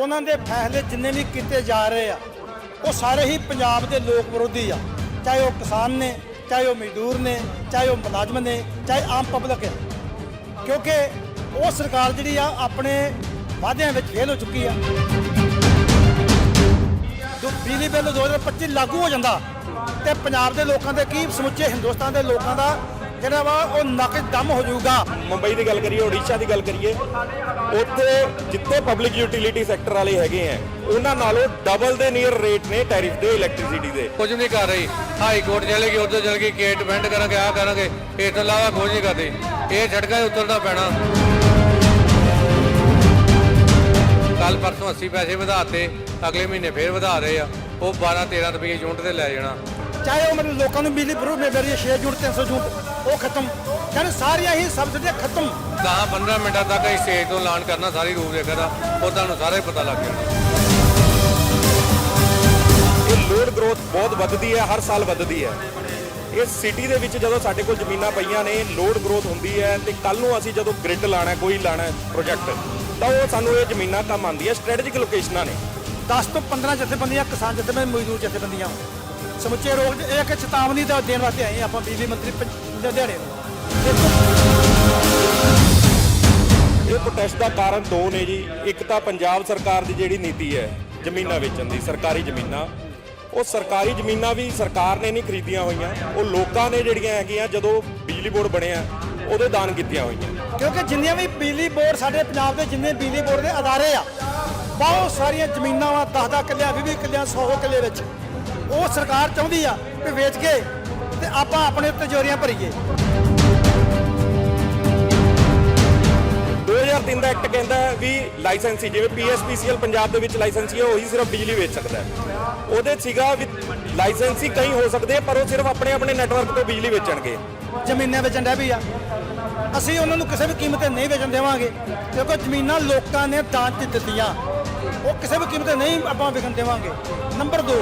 ਉਹਨਾਂ ਦੇ ਫੈਸਲੇ ਜਿੰਨੇ ਵੀ ਕੀਤੇ ਜਾ ਰਹੇ ਆ, ਉਹ ਸਾਰੇ ਹੀ ਪੰਜਾਬ ਦੇ ਲੋਕ ਵਿਰੋਧੀ ਆ। ਚਾਹੇ ਉਹ ਕਿਸਾਨ ਨੇ, ਚਾਹੇ ਉਹ ਮਜ਼ਦੂਰ ਨੇ, ਚਾਹੇ ਉਹ ਮੁਲਾਜ਼ਮ ਨੇ, ਚਾਹੇ ਆਮ ਪਬਲਿਕ ਹੈ ਕਿਉਂਕਿ ਉਹ ਸਰਕਾਰ ਜਿਹੜੀ ਆ, ਆਪਣੇ ਵਾਅਦਿਆਂ ਵਿੱਚ ਫੇਲ ਹੋ ਚੁੱਕੀ ਆ। ਜੋ ਬਿਜਲੀ ਬਿੱਲ 2025 ਲਾਗੂ ਹੋ ਜਾਂਦਾ, ਤੇ ਪੰਜਾਬ ਦੇ ਲੋਕਾਂ ਦੇ ਕੀ ਸਮੁੱਚੇ ਹਿੰਦੁਸਤਾਨ ਦੇ ਲੋਕਾਂ ਦਾ ਜਿਹੜਾ ਵਾ ਉਹ ਨੱਕ ਦਮ ਹੋ ਜਾਊਗਾ। ਮੁੰਬਈ ਦੀ ਗੱਲ ਕਰੀਏ ਓਡੀਸ਼ਾ ਦੀ ਗੱਲ ਕਰੀਏ ਉੱਥੇ ਜਿੱਥੇ ਪਬਲਿਕ ਯੂਟਿਲਿਟੀ ਸੈਕਟਰ ਵਾਲੇ ਹੈਗੇ ਆ ਉਹਨਾਂ ਨਾਲੋਂ ਡਬਲ ਦੇ ਨੀਅਰ ਰੇਟ ਨੇ ਟੈਰਿਫ ਦੇ ਇਲੈਕਟ੍ਰਿਸਿਟੀ ਦੇ। ਕੁਝ ਨਹੀਂ ਕਰ ਰਹੀ। ਹਾਈ ਕੋਰਟ ਚਲੇ ਗਈ ਉੱਧਰ ਚਲੇ ਗਈ ਕੇ ਡਿਪੈਂਡ ਕਰਾਂਗੇ ਆ ਕਰਾਂਗੇ ਇਸ ਤੋਂ ਇਲਾਵਾ ਕੁਝ ਨਹੀਂ ਕਰਦੀ। ਇਹ ਝਟਕਾ ਉਤਰਦਾ ਪੈਣਾ। ਕੱਲ ਪਰਸੋਂ 80 ਪੈਸੇ ਵਧਾਤੇ ਅਗਲੇ ਮਹੀਨੇ ਫੇਰ ਵਧਾ ਰਹੇ ਆ। ਉਹ 12 13 ਰੁਪਏ ਯੂਨਿਟ ਤੇ ਲੈ ਜਾਣਾ। ਚਾਹੇ ਉਹ ਮੇਰੇ ਲੋਕਾਂ ਨੂੰ ਬਿਜਲੀ ਫਰੂ ਮੇਰੀ 6 ਜੂਨ 300 ਜੂਨ ਉਹ ਖਤਮ। ਕਹਿੰਦੇ ਸਾਰੀਆਂ ਹੀ ਸਬਸਿਡੀਆਂ ਖਤਮ। 10 15 ਮਿੰਟਾਂ ਤੱਕ ਅਸੀਂ ਸਟੇਜ ਤੋਂ ਐਲਾਨ ਕਰਨਾ ਸਾਰੀ ਰੂਪਰੇਖਾ ਦਾ ਉਹ ਤੁਹਾਨੂੰ ਸਾਰੇ ਪਤਾ ਲੱਗ ਜਾਣਾ। ਇਹ ਲੋਡ ਗਰੋਥ ਬਹੁਤ ਵੱਧਦੀ ਹੈ ਹਰ ਸਾਲ ਵੱਧਦੀ ਹੈ। ਇਸ ਸਿਟੀ ਦੇ ਵਿੱਚ ਜਦੋਂ ਸਾਡੇ ਕੋਲ ਜ਼ਮੀਨਾਂ ਪਈਆਂ ਨੇ ਲੋਡ ਗਰੋਥ ਹੁੰਦੀ ਹੈ ਤੇ ਕੱਲ ਨੂੰ ਅਸੀਂ ਜਦੋਂ ਗ੍ਰਿਡ ਲਾਣਾ ਕੋਈ ਲਾਣਾ ਪ੍ਰੋਜੈਕਟ ਤਾਂ ਉਹ ਸਾਨੂੰ ਇਹ ਜ਼ਮੀਨਾਂ ਕੰਮ ਆਉਂਦੀਆਂ ਸਟ੍ਰੈਟੇਜਿਕ ਲੋਕੇਸ਼ਨਾਂ ਨੇ। 10 ਤੋਂ 15 ਜਥੇਬੰਦੀਆਂ ਕਿਸਾਨ ਜਥੇਬੰਦੀਆਂ ਮਜ਼ਦੂਰ ਜਥੇਬੰਦੀਆਂ। ਸਮੁੱਚੇ ਰੋਗ 'ਚ ਇਹ ਕਿ ਚੇਤਾਵਨੀ ਦਾ ਦੇਣ ਵਾਸਤੇ ਆਏ ਹਾਂ ਆਪਾਂ ਬਿਜਲੀ ਮੰਤਰੀ ਪੰਜ- ਨੂੰ। ਦੇਖੋ ਇਹ ਪ੍ਰੋਟੈਸਟ ਦਾ ਕਾਰਨ ਦੋ ਨੇ ਜੀ। ਇੱਕ ਤਾਂ ਪੰਜਾਬ ਸਰਕਾਰ ਦੀ ਜਿਹੜੀ ਨੀਤੀ ਹੈ ਜ਼ਮੀਨਾਂ ਵੇਚਣ ਦੀ ਸਰਕਾਰੀ ਜ਼ਮੀਨਾਂ। ਉਹ ਸਰਕਾਰੀ ਜ਼ਮੀਨਾਂ ਵੀ ਸਰਕਾਰ ਨੇ ਨਹੀਂ ਖਰੀਦੀਆਂ ਹੋਈਆਂ। ਉਹ ਲੋਕਾਂ ਨੇ ਜਿਹੜੀਆਂ ਹੈਗੀਆਂ ਜਦੋਂ ਬਿਜਲੀ ਬੋਰਡ ਬਣਿਆ ਉਹਦੇ ਦਾਨ ਕੀਤੀਆਂ ਹੋਈਆਂ। ਕਿਉਂਕਿ ਜਿੰਨੀਆਂ ਵੀ ਬਿਜਲੀ ਬੋਰਡ ਸਾਡੇ ਪੰਜਾਬ ਦੇ ਜਿੰਨੇ ਬਿਜਲੀ ਬੋਰਡ ਦੇ ਅਦਾਰੇ ਆ ਬਹੁਤ ਸਾਰੀਆਂ ਜ਼ਮੀਨਾਂ ਵਾ 10-10 ਕਿੱਲਿਆਂ 20 ਕਿੱਲਿਆਂ 100 ਕਿੱਲੇ ਵਿੱਚ। ਉਹ ਸਰਕਾਰ ਚਾਹੁੰਦੀ ਆ ਕਿ ਵੇਚ ਕੇ ਤੇ ਆਪਾਂ ਆਪਣੇ ਤਿਜੋਰੀਆਂ ਭਰੀਏ। 2003 ਦਾ ਐਕਟ ਕਹਿੰਦਾ ਵੀ ਲਾਇਸੈਂਸੀ ਜਿਵੇਂ ਪੀਐਸਪੀਸੀਐਲ ਪੰਜਾਬ ਦੇ ਵਿੱਚ ਲਾਇਸੈਂਸੀ ਹੈ ਉਹੀ ਸਿਰਫ ਬਿਜਲੀ ਵੇਚ ਸਕਦਾ ਹੈ। ਉਹਦੇ ਸੀਗਾ ਵੀ ਲਾਇਸੈਂਸੀ ਕਈ ਹੋ ਸਕਦੇ ਪਰ ਉਹ ਸਿਰਫ ਆਪਣੇ ਆਪਣੇ ਨੈਟਵਰਕ ਤੋਂ ਬਿਜਲੀ ਵੇਚਣਗੇ। ਜ਼ਮੀਨਾਂ ਵੇਚਣ ਡੈ ਵੀ ਆ। ਅਸੀਂ ਉਹਨਾਂ ਨੂੰ ਕਿਸੇ ਵੀ ਕੀਮਤ ਤੇ ਨਹੀਂ ਵੇਚਣ ਦੇਵਾਂਗੇ ਕਿਉਂਕਿ ਜ਼ਮੀਨਾਂ ਲੋਕਾਂ ਨੇ ਦਾਨ ਦਿੱਤੀਆਂ। ਉਹ ਕਿਸੇ ਵੀ ਕੀਮਤ ਤੇ ਨਹੀਂ ਆਪਾਂ ਵਿਕਣ ਦੇਵਾਂਗੇ। ਨੰਬਰ 2